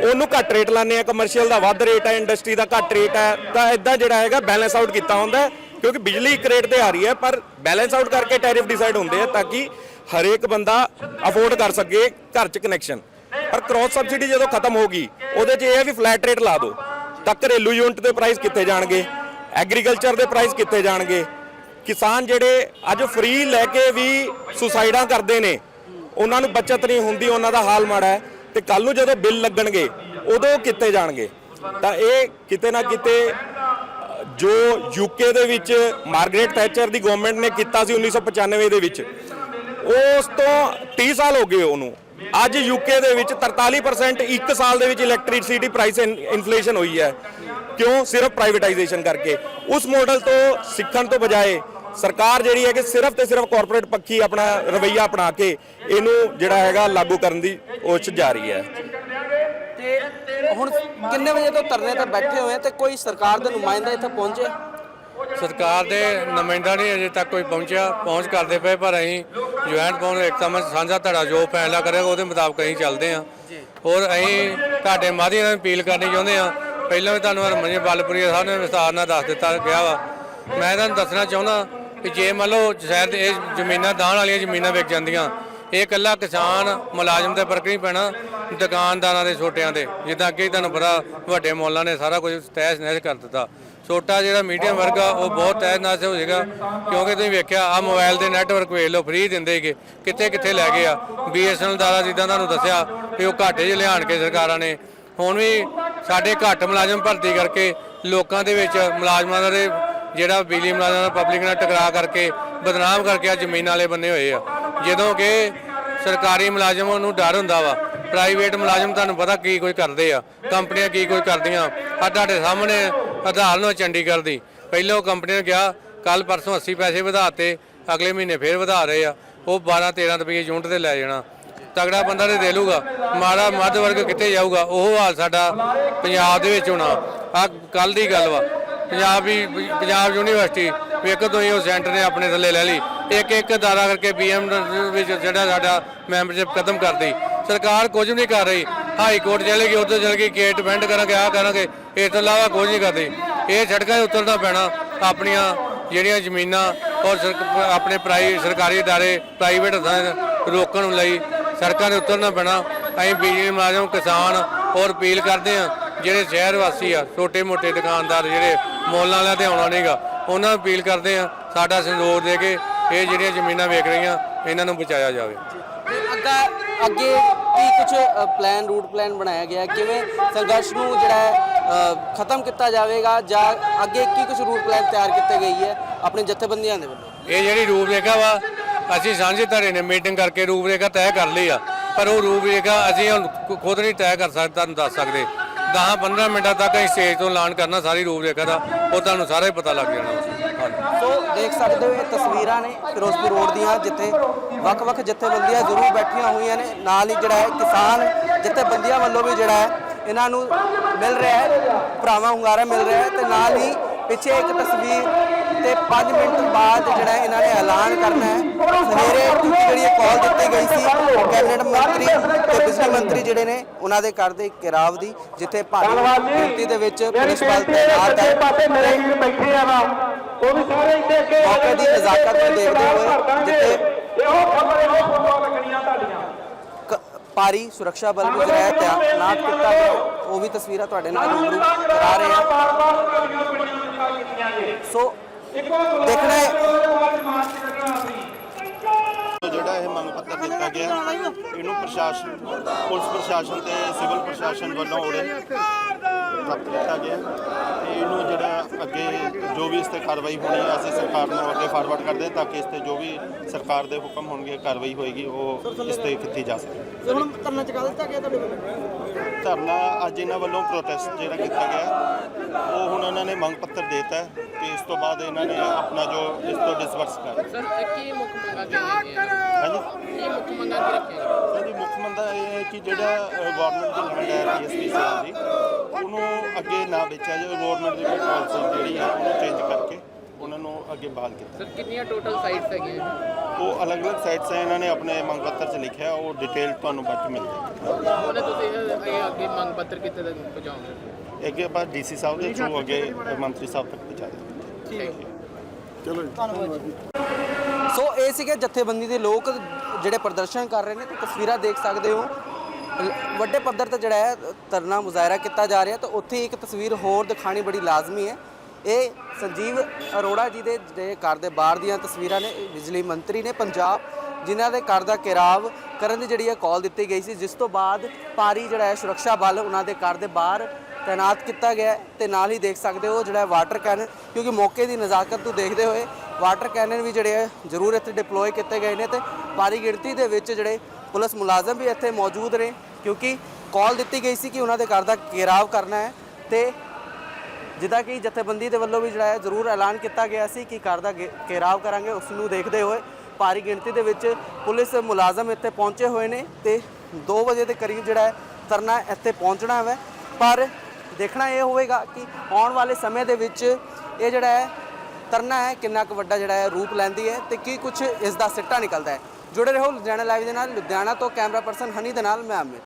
ਉਹਨੂੰ ਘੱਟ ਰੇਟ ਲਾਣੇ ਆ ਕਮਰਸ਼ੀਅਲ ਦਾ ਵੱਧ ਰੇਟ ਹੈ ਇੰਡਸਟਰੀ ਦਾ ਘੱਟ ਰੇਟ ਹੈ ਤਾਂ ਇਦਾਂ ਜਿਹੜਾ ਹੈਗਾ ਬੈਲੈਂਸ ਆਊਟ ਕੀਤਾ ਹੁੰਦਾ ਕਿਉਂਕਿ ਬਿਜਲੀ ਇੱਕ ਰੇਟ ਤੇ ਆ ਰਹੀ ਹੈ, ਪਰ ਬੈਲੈਂਸ ਆਊਟ ਕਰਕੇ ਟੈਰਿਫ ਡਿਸਾਈਡ ਹੁੰਦੇ ਆ ਤਾਂ ਕਿ ਹਰੇਕ ਬੰਦਾ ਅਫੋਰਡ ਕਰ ਸਕੇ ਘਰ 'ਚ ਕਨੈਕਸ਼ਨ ਪਰ ਕ੍ਰਾਸ ਸਬਸਿਡੀ ਜਦੋਂ ਖਤਮ ਹੋ ਗਈ, ਉਹਦੇ 'ਚ ਇਹ ਹੈ ਵੀ ਫਲੈਟ ਰੇਟ ਲਾ ਦਿਓ। ਤਾਂ ਘਰੇਲੂ ਯੂਨਿਟ ਦੇ ਪ੍ਰਾਈਸ ਕਿੱਥੇ ਜਾਣਗੇ? ਐਗਰੀਕਲਚਰ ਦੇ ਪ੍ਰਾਈਸ ਕਿੱਥੇ ਜਾਣਗੇ? ਕਿਸਾਨ ਜਿਹੜੇ ਅੱਜ ਫ੍ਰੀ ਲੈ ਕੇ ਵੀ ਸੁਸਾਈਡਾਂ ਕਰਦੇ ਨੇ, ਉਹਨਾਂ ਨੂੰ ਬਚਤ ਨਹੀਂ ਹੁੰਦੀ, ਉਹਨਾਂ ਦਾ ਹਾਲ ਮਾੜਾ ਹੈ। ਤੇ ਕੱਲ ਨੂੰ ਜਦੋਂ ਬਿੱਲ ਲੱਗਣਗੇ ਉਦੋਂ ਕਿੱਥੇ ਜਾਣਗੇ। ਤਾਂ ਇਹ ਕਿਤੇ ਨਾ ਕਿਤੇ ਅ, ਜੋ ਯੂਕੇ ਦੇ ਵਿੱਚ ਮਾਰਗਰੇਟ ਥੈਚਰ ਦੀ ਗਵਰਨਮੈਂਟ ਨੇ ਕੀਤਾ ਸੀ 1995 ਦੇ ਵਿੱਚ ਉਸ ਤੋਂ 30 ਸਾਲ ਹੋ ਗਏ ਉਹਨੂੰ। ਅੱਜ ਯੂਕੇ ਦੇ ਵਿੱਚ 43% ਇੱਕ ਸਾਲ ਦੇ ਵਿੱਚ ਇਲੈਕਟ੍ਰਿਸਿਟੀ ਪ੍ਰਾਈਸ ਇਨਫਲੇਸ਼ਨ ਹੋਈ ਹੈ। ਕਿਉਂ? ਸਿਰਫ ਪ੍ਰਾਈਵੇਟਾਈਜੇਸ਼ਨ ਕਰਕੇ। ਉਸ ਮਾਡਲ ਤੋਂ ਸਿੱਖਣ ਤੋਂ ਬਜਾਏ ਸਰਕਾਰ ਜਿਹੜੀ ਹੈ ਕਿ ਸਿਰਫ ਤੇ ਸਿਰਫ ਕਾਰਪੋਰੇਟ ਪੱਖੀ ਆਪਣਾ ਰਵਈਆ ਅਪਣਾ ਕੇ ਇਹਨੂੰ ਜਿਹੜਾ ਹੈਗਾ ਲਾਗੂ ਕਰਨ ਦੀ ਕੋਸ਼ਿਸ਼ ਜਾਰੀ ਹੈ। ਤੇ ਹੁਣ ਕਿੰਨੇ ਵਜੇ ਤੋਂ ਧਰਨੇ ਤੇ ਬੈਠੇ ਹੋਏ ਆ ਤੇ ਕੋਈ ਸਰਕਾਰ ਦੇ ਨੁਮਾਇੰਦੇ ਇੱਥੇ ਪਹੁੰਚੇ? ਸਰਕਾਰ ਦੇ ਨੁਮਾਇੰਦਾ ਨਹੀਂ ਅਜੇ ਤੱਕ ਕੋਈ ਪਹੁੰਚਿਆ ਪਹੁੰਚ ਕਰਦੇ ਪਏ ਪਰ ਅਸੀਂ ਜੁਆਇੰਟ ਪਹੁੰਚ ਇੱਕ ਤਾਂ ਸਾਂਝਾ ਧੜਾ ਜੋ ਫੈਸਲਾ ਕਰੇਗਾ ਉਹਦੇ ਮੁਤਾਬਕ ਅਸੀਂ ਚੱਲਦੇ ਹਾਂ। ਔਰ ਅਸੀਂ ਤੁਹਾਡੇ ਮਾਧਿਅਮ ਨਾਲ ਅਪੀਲ ਕਰਨੀ ਚਾਹੁੰਦੇ ਹਾਂ। ਪਹਿਲਾਂ ਵੀ ਤੁਹਾਨੂੰ ਹਰਮਨਜੀਤ ਬਲਪੁਰੀਆ ਸਾਹਿਬ ਨੇ ਵਿਸਤਾਰ ਨਾਲ ਦੱਸ ਦਿੱਤਾ ਗਿਆ ਵਾ। ਮੈਂ ਤੁਹਾਨੂੰ ਦੱਸਣਾ ਚਾਹੁੰਦਾ ਕਿ ਜੇ ਮੰਨ ਲਓ ਸ਼ਾਇਦ ਇਹ ਜ਼ਮੀਨਾਂ, ਦਾਣ ਵਾਲੀਆਂ ਜ਼ਮੀਨਾਂ ਵਿਕ ਜਾਂਦੀਆਂ, ਇਹ ਇਕੱਲਾ ਕਿਸਾਨ ਮੁਲਾਜ਼ਮ ਤੇ ਫ਼ਰਕ ਨਹੀਂ ਪੈਣਾ ਦੁਕਾਨਦਾਰਾਂ ਦੇ ਛੋਟਿਆਂ ਦੇ। ਜਿੱਦਾਂ ਅੱਗੇ ਹੀ ਤੁਹਾਨੂੰ ਪਤਾ ਵੱਡੇ ਮੌਲਾਂ ਨੇ ਸਾਰਾ ਕੁਝ ਤਹਿਸ ਨਹਿਸ ਕਰ ਦਿੱਤਾ। ਛੋਟਾ ਜਿਹੜਾ ਮੀਡੀਅਮ ਵਰਗ ਆ, ਉਹ ਬਹੁਤ ਤਹਿਸ ਨਹਿਸ ਹੋ ਜਾਏਗਾ, ਕਿਉਂਕਿ ਤੁਸੀਂ ਵੇਖਿਆ ਆ ਮੋਬਾਈਲ ਦੇ ਨੈਟਵਰਕ ਵੇਖ ਲਓ ਫ੍ਰੀ ਦਿੰਦੇ ਹੈਗੇ ਕਿੱਥੇ ਕਿੱਥੇ ਲੈ ਗਏ ਆ। ਬੀਐਸਐਨਐਲ ਦਾਰਾ ਜਿੱਦਾਂ ਤੁਹਾਨੂੰ ਦੱਸਿਆ ਕਿ ਉਹ ਘਾਟੇ 'ਚ ਲਿਆਣ ਕੇ ਸਰਕਾਰਾਂ ਨੇ। ਹੁਣ ਵੀ ਸਾਡੇ ਘੱਟ ਮੁਲਾਜ਼ਮ ਭਰਤੀ ਕਰਕੇ ਲੋਕਾਂ ਦੇ ਵਿੱਚ ਮੁਲਾਜ਼ਮਾਂ ਦੇ ਜਿਹੜਾ ਬਿਜਲੀ ਮੁਲਾਜ਼ਮਾਂ ਦਾ ਪਬਲਿਕ ਨਾਲ ਟਕਰਾਅ ਕਰਕੇ, ਬਦਨਾਮ ਕਰਕੇ ਆ ਜ਼ਮੀਨਾਂ ਵਾਲੇ ਬੰਨੇ ਹੋਏ ਆ। ਜਦੋਂ ਕਿ ਸਰਕਾਰੀ ਮੁਲਾਜ਼ਮਾਂ ਨੂੰ ਡਰ ਹੁੰਦਾ ਵਾ ਪ੍ਰਾਈਵੇਟ ਮੁਲਾਜ਼ਮ ਤੁਹਾਨੂੰ ਪਤਾ ਕੀ ਕੁਝ ਕਰਦੇ ਆ, ਕੰਪਨੀਆਂ ਕੀ ਕੁਝ ਕਰਦੀਆਂ। ਆ ਤੁਹਾਡੇ ਸਾਹਮਣੇ ਆਧਾਰ ਨੂੰ ਚੰਡੀਗੜ੍ਹ ਦੀ। ਪਹਿਲਾਂ ਕੰਪਨੀ ਨੇ ਕਿਹਾ ਕੱਲ ਪਰਸੋਂ 80 ਪੈਸੇ ਵਧਾਤੇ ਅਗਲੇ ਮਹੀਨੇ ਫੇਰ ਵਧਾ ਰਹੇ ਆ। ਉਹ 12 13 ਰੁਪਏ ਯੂਨਿਟ ਤੇ ਲੈ ਜਾਣਾ। ਤਗੜਾ ਬੰਦਾ ਤੇ ਦੇ ਲੂਗਾ। ਮਾੜਾ ਮੱਧ ਵਰਗ ਕਿੱਥੇ ਜਾਊਗਾ? ਉਹ ਹਾਲ ਸਾਡਾ ਪੰਜਾਬ ਦੇ ਵਿੱਚ ਹੋਣਾ। ਆ ਕੱਲ ਦੀ ਗੱਲ ਵਾ। ਪੰਜਾਬ ਵੀ ਪੰਜਾਬ ਯੂਨੀਵਰਸਿਟੀ ਵੇਖੋ ਤੋਂ ਹੀ ਉਹ ਸੈਂਟਰ ਨੇ ਆਪਣੇ ਥੱਲੇ ਲੈ ਲਈ ਇੱਕ ਇੱਕ ਅਦਾਰਾ ਕਰਕੇ ਬੀਐਮ ਵਿੱਚ ਜਿਹੜਾ ਸਾਡਾ ਮੈਂਬਰਸ਼ਿਪ ਖਤਮ ਕਰਦੀ ਸਰਕਾਰ ਕੁਝ ਨਹੀਂ ਕਰ ਰਹੀ ਹਾਈ ਕੋਰਟ ਚਲੇ ਗਈ ਉੱਧਰ ਚਲੇ ਗਈ ਕੇ ਡਿਪੈਂਡ ਕਰਾਂਗੇ ਆ ਕਰਾਂਗੇ ਇਸ ਤੋਂ ਇਲਾਵਾ ਕੁਝ ਨਹੀਂ ਕਰਦੀ ਇਹ ਸੜਕਾਂ 'ਤੇ ਉਤਰਨਾ ਪੈਣਾ ਆਪਣੀਆਂ ਜਿਹੜੀਆਂ ਜ਼ਮੀਨਾਂ ਔਰ ਸਰਕ- ਆਪਣੇ ਪ੍ਰਾਈ ਸਰਕਾਰੀ ادارے ਪ੍ਰਾਈਵੇਟ ਰੋਕਣ ਲਈ ਸੜਕਾਂ 'ਤੇ ਉਤਰਨਾ ਪੈਣਾ ਅਸੀਂ ਬਿਜਲੀ ਮੁਲਾਜ਼ਮ ਕਿਸਾਨ ਔਰ ਅਪੀਲ ਕਰਦੇ ਆ ਜਿਹੜੇ ਸ਼ਹਿਰ ਵਾਸੀ ਆ ਛੋਟੇ ਮੋਟੇ ਦੁਕਾਨਦਾਰ ਜਿਹੜੇ ਮੁੱਲ ਵਾਲਿਆਂ ਤੇ ਆਉਣਾ ਨਹੀਂਗਾ ਉਹਨਾਂ ਨੂੰ ਅਪੀਲ ਕਰਦੇ ਆ ਸਾਡਾ ਸੰਯੋਗ ਦੇ ਕੇ ਇਹ ਜਿਹੜੀਆਂ ਜ਼ਮੀਨਾਂ ਵੇਚ ਰਹੀਆਂ ਇਹਨਾਂ ਨੂੰ ਬਚਾਇਆ ਜਾਵੇ। ਅੱਗਾ ਅੱਗੇ ਕੀ ਕੁਝ ਪਲਾਨ ਰੂਟ ਪਲਾਨ ਬਣਾਇਆ ਗਿਆ? ਕਿਵੇਂ ਸੰਘਰਸ਼ ਨੂੰ ਜਿਹੜਾ ਖਤਮ ਕੀਤਾ ਜਾਵੇਗਾ ਜਾਂ ਅੱਗੇ ਕੀ ਕੁਝ ਰੂਟ ਪਲਾਨ ਤਿਆਰ ਕੀਤੇ ਗਈ ਹੈ ਆਪਣੇ ਜਥੇਬੰਦੀਆਂ ਦੇ ਵੱਲੋਂ? ਇਹ ਜਿਹੜੀ ਰੂਪਰੇਖਾ ਵਾ ਅਸੀਂ ਸਾਂਝੇ ਧੜੇ ਨੇ ਮੀਟਿੰਗ ਕਰਕੇ ਰੂਪਰੇਖਾ ਤੈਅ ਕਰ ਲਈ ਆ। ਪਰ ਉਹ ਰੂਪਰੇਖਾ ਅਸੀਂ ਹੁਣ ਖੁਦ ਨਹੀਂ ਤੈਅ ਕਰ ਸਕਦੇ ਤੁਹਾਨੂੰ ਦੱਸ ਸਕਦੇ। 10-15 ਮਿੰਟਾਂ ਤੱਕ ਅਸੀਂ ਸਟੇਜ ਤੋਂ ਐਲਾਨ ਕਰਨਾ, ਸਾਰੀ ਰੂਪਰੇਖਾ ਦਾ, ਉਹ ਤੁਹਾਨੂੰ ਸਾਰਾ ਹੀ ਪਤਾ ਲੱਗ ਜਾਣਾ ਹਾਂਜੀ। ਸੋ ਦੇਖ ਸਕਦੇ ਹੋ, ਇਹ ਤਸਵੀਰਾਂ ਨੇ ਫਿਰੋਜ਼ਪੁਰ ਰੋਡ ਦੀਆਂ, ਜਿੱਥੇ ਵੱਖ-ਵੱਖ ਜਥੇਬੰਦੀਆਂ ਜ਼ਰੂਰ ਬੈਠੀਆਂ ਹੋਈਆਂ ਨੇ। ਨਾਲ ਹੀ ਜਿਹੜਾ ਹੈ, ਕਿਸਾਨ ਜਥੇਬੰਦੀਆਂ ਵੱਲੋਂ ਵੀ ਜਿਹੜਾ ਹੈ, ਇਹਨਾਂ ਨੂੰ ਮਿਲ ਰਿਹਾ ਹੈ, ਭਰਾਵਾਂ ਹੁੰਗਾਰਾ ਮਿਲ ਰਿਹਾ ਹੈ, ਤੇ ਨਾਲ ਹੀ ਪਿੱਛੇ ਇੱਕ ਤਸਵੀਰ ਤੇ 5 ਮਿੰਟ ਬਾਅਦ ਜਿਹੜਾ ਇਹਨਾਂ ਨੇ ਐਲਾਨ ਕਰਨਾ ਹੈ ਸਵੇਰੇ ਜਿਹੜੀ ਕਾਲ ਦਿੱਤੀ ਗਈ ਸੀ ਕੈਬਨਿਟ ਮੰਤਰੀ ਤੇ ਬਿਜਲੀ ਮੰਤਰੀ ਜਿਹੜੇ ਨੇ ਉਹਨਾਂ ਦੇ ਘਰ ਦੇ ਘਿਰਾਵ ਦੀ ਜਿੱਥੇ ਭਾਰੀ ਗਿਣਤੀ ਦੇ ਵਿੱਚ ਪੁਲਿਸ ਬਲ ਤੈਨਾਤ ਹੈ। ਬੈਠੇ ਆ ਵਾ ਉਹ ਵੀ ਸਾਰੇ ਇੱਥੇ ਅੱਗੇ ਮੌਕੇ ਦੀ ਨਜ਼ਾਕਤ ਨੂੰ ਦੇਖਦੇ ਹੋਏ ਜਿੱਥੇ ਇਹੋ ਖਬਰ ਇਹੋ ਫੋਟੋ ਲੱਗਣੀਆਂ ਤੁਹਾਡੀਆਂ। ਭਾਰੀ ਸੁਰੱਖਿਆ ਬਲ ਵੀ ਜਿਹੜਾ ਹੈ ਤਾਇਨਾਤ ਕੀਤਾ ਗਿਆ। ਉਹ ਵੀ ਤਸਵੀਰਾਂ ਤੁਹਾਡੇ ਨਾਲ ਰੂਬਰੂ ਕਰਾ ਰਹੇ ਜੀ। ਸੋ ਦੇਖਣਾ ਜਿਹੜਾ ਇਹ ਮੰਗ ਪੱਤਰ ਦਿੱਤਾ ਗਿਆ ਇਹਨੂੰ ਪ੍ਰਸ਼ਾਸਨ ਪੁਲਿਸ ਪ੍ਰਸ਼ਾਸਨ ਤੇ ਸਿਵਲ ਪ੍ਰਸ਼ਾਸਨ ਵੱਲੋਂ ਉਰੇ ਪ੍ਰਾਪਤ ਕੀਤਾ ਗਿਆ। ਤੇ ਇਹਨੂੰ ਜਿਹੜਾ ਅੱਗੇ ਜੋ ਵੀ ਇਸ ਤੇ ਕਾਰਵਾਈ ਹੋਣੀ ਹੈ ਅਸੀਂ ਸਰਕਾਰ ਨੂੰ ਅੱਗੇ ਫਾਰਵਰਡ ਕਰਦੇ ਹਾਂ ਤਾਂ ਕਿ ਇਸ ਤੇ ਜੋ ਵੀ ਸਰਕਾਰ ਦੇ ਹੁਕਮ ਹੋਣਗੇ ਕਾਰਵਾਈ ਹੋਏਗੀ ਉਹ ਇਸ ਤੇ ਕੀਤੀ ਜਾ ਸਕੇ। ਹੁਣ ਧਰਨਾ ਚਕਾ ਦਿੱਤਾ ਗਿਆ ਤੁਹਾਡੇ ਵੱਲੋਂ? ਧਰਨਾ ਅੱਜ ਇਹਨਾਂ ਵੱਲੋਂ ਪ੍ਰੋਟੈਸਟ ਜਿਹੜਾ ਕੀਤਾ ਗਿਆ। ਉਹ ਹੁਣ ਉਹਨਾਂ ਨੇ ਮੰਗ ਪੱਤਰ ਦੇਤਾ ਤੇ ਇਸ ਤੋਂ ਬਾਅਦ ਇਹਨਾਂ ਨੇ ਆਪਣਾ ਜੋ ਇਸ ਤੋਂ ਡਿਸਵਰਸ ਕਰ ਸਰ ਕੀ ਮੁੱਖ ਮੰਗਾਂ ਕੀ ਹੈਗੀਆਂ? ਹਾਂਜੀ? ਕੀ ਮੁੱਖ ਮੰਗਾਂ ਕੀ ਰੱਖੀਆਂ ਹਾਂਜੀ ਮੁੱਖ ਮੰਦਾ ਇਹ ਹੈ ਕਿ ਜਿਹੜਾ ਗਵਰਨਮੈਂਟ ਦੀ ਲੈਂਡ ਹੈ ਪੀਐਸਪੀ ਸਾਹਿਬ ਦੀ ਉਹਨੂੰ ਅੱਗੇ ਨਾ ਵੇਚਿਆ ਜਾਵੇ ਗਵਰਨਮੈਂਟ ਦੀ ਪਾਲਿਸੀ ਜਿਹੜੀ ਹੈ ਉਹਨੂੰ ਚੇਂਜ ਕਰਕੇ ਉਹਨਾਂ ਨੂੰ ਅੱਗੇ ਬਹਾਲ ਕੀਤਾ ਸਰ ਕਿੰਨੀਆਂ ਟੋਟਲ ਸਾਈਟਸ ਹੈਗੀਆਂ ਉਹ ਅਲੱਗ-ਅਲੱਗ ਸਾਈਟਸ ਹੈ ਇਹਨਾਂ ਨੇ ਆਪਣੇ ਮੰਗ ਪੱਤਰ 'ਚ ਲਿਖਿਆ ਉਹ ਡਿਟੇਲ ਤੁਹਾਨੂੰ ਬਾਅਦ 'ਚ ਮਿਲ ਜਾਏਗੀ। ਉਹਨੇ ਤੁਸੀਂ ਇਹ ਅੱਗੇ ਮੰਗ ਪੱਤਰ ਕਿੱਥੇ ਤੱਕ ਪਹੁੰਚਾਓਗੇ? ਅੱਗੇ ਆਪਾਂ ਡੀਸੀ ਸਾਹਿਬ ਦੇ ਥਰੂ ਅੱਗੇ ਮੰਤਰੀ ਸਾਹਿਬ ਤੱਕ ਪਹੁੰਚਾ ਦੇਵਾਂਗੇ ਸੋ ਇਹ ਸੀਗੇ ਜਥੇਬੰਦੀ ਦੇ ਲੋਕ ਜਿਹੜੇ ਪ੍ਰਦਰਸ਼ਨ ਕਰ ਰਹੇ ਨੇ ਤੇ ਤਸਵੀਰਾਂ ਦੇਖ ਸਕਦੇ ਹੋ। ਵੱਡੇ ਪੱਧਰ ਤੇ ਜਿਹੜਾ ਹੈ ਧਰਨਾ ਮੁਜ਼ਾਹਰਾ ਕੀਤਾ ਜਾ ਰਿਹਾ ਤਾਂ ਉੱਥੇ ਇੱਕ ਤਸਵੀਰ ਹੋਰ ਦਿਖਾਣੀ ਬੜੀ ਲਾਜ਼ਮੀ ਹੈ। ਇਹ ਸੰਜੀਵ ਅਰੋੜਾ ਜੀ ਦੇ ਜਿਹੜੇ ਘਰ ਦੇ ਬਾਹਰ ਦੀਆਂ ਤਸਵੀਰਾਂ ਨੇ ਬਿਜਲੀ ਮੰਤਰੀ ਨੇ ਪੰਜਾਬ ਜਿਨ੍ਹਾਂ ਦੇ ਘਰ ਦਾ ਘੇਰਾਵ ਕਰਨ ਦੀ ਜਿਹੜੀ ਹੈ ਕਾਲ ਦਿੱਤੀ ਗਈ ਸੀ ਜਿਸ ਤੋਂ ਬਾਅਦ ਭਾਰੀ ਜਿਹੜਾ ਹੈ ਸੁਰੱਖਿਆ ਬਲ ਉਹਨਾਂ ਦੇ ਘਰ ਦੇ ਬਾਹਰ ਤਾਇਨਾਤ ਕੀਤਾ ਗਿਆ ਹੈ ਤੇ ਨਾਲ ਹੀ ਦੇਖ ਸਕਦੇ ਹੋ ਜਿਹੜਾ ਵਾਟਰ ਕੈਨਨ ਕਿਉਂਕਿ ਮੌਕੇ ਦੀ ਨਜ਼ਾਕਤ ਨੂੰ ਦੇਖਦੇ ਹੋਏ ਵਾਟਰ ਕੈਨਨ ਵੀ ਜਿਹੜੇ ਹੈ ਜ਼ਰੂਰ ਇੱਥੇ ਡਿਪਲੋਏ ਕੀਤੇ ਗਏ ਨੇ ਤੇ ਭਾਰੀ ਗਿਣਤੀ ਦੇ ਵਿੱਚ ਜਿਹੜੇ ਪੁਲਿਸ ਮੁਲਾਜ਼ਮ ਵੀ ਇੱਥੇ ਮੌਜੂਦ ਨੇ ਕਿਉਂਕਿ ਕਾਲ ਦਿੱਤੀ ਗਈ ਸੀ ਕਿ ਉਹਨਾਂ ਦੇ ਘਰ ਦਾ ਘੇਰਾਵ ਕਰਨਾ ਹੈ ਤੇ ਜਿੱਦਾਂ ਕਿ ਜਥੇਬੰਦੀ ਦੇ ਵੱਲੋਂ ਵੀ ਜਿਹੜਾ ਹੈ ਜ਼ਰੂਰ ਐਲਾਨ ਕੀਤਾ ਗਿਆ ਸੀ ਕਿ ਘਰ ਦਾ ਘੇ- ਘੇਰਾਵ ਕਰਾਂਗੇ ਉਸ ਨੂੰ ਦੇਖਦੇ ਹੋਏ ਭਾਰੀ ਗਿਣਤੀ ਦੇ ਵਿੱਚ ਪੁਲਿਸ ਮੁਲਾਜ਼ਮ ਇੱਥੇ ਪਹੁੰਚੇ ਹੋਏ ਨੇ ਤੇ 2 ਵਜੇ ਦੇ ਕਰੀਬ ਜਿਹੜਾ ਹੈ ਧਰਨਾ ਇੱਥੇ ਪਹੁੰਚਣਾ ਹੈ ਪਰ ਦੇਖਣਾ ਇਹ ਹੋਵੇਗਾ ਕਿ ਆਉਣ ਵਾਲੇ ਸਮੇਂ ਦੇ ਵਿੱਚ ਇਹ ਜਿਹੜਾ ਹੈ ਧਰਨਾ ਹੈ, ਕਿੰਨਾ ਕੁ ਵੱਡਾ ਜਿਹੜਾ ਹੈ ਰੂਪ ਲੈਂਦੀ ਹੈ ਤੇ ਕੀ ਕੁਝ ਇਸ ਦਾ ਸਿੱਟਾ ਨਿਕਲਦਾ ਹੈ। ਜੁੜੇ ਰਹੋ ਲੁਧਿਆਣਾ ਲਾਈਵ ਦੇ ਨਾਲ। ਲੁਧਿਆਣਾ ਤੋਂ ਕੈਮਰਾ ਪਰਸਨ ਹਨੀ ਦੇ ਨਾਲ, ਮੈਂ ਅਮਿਤ।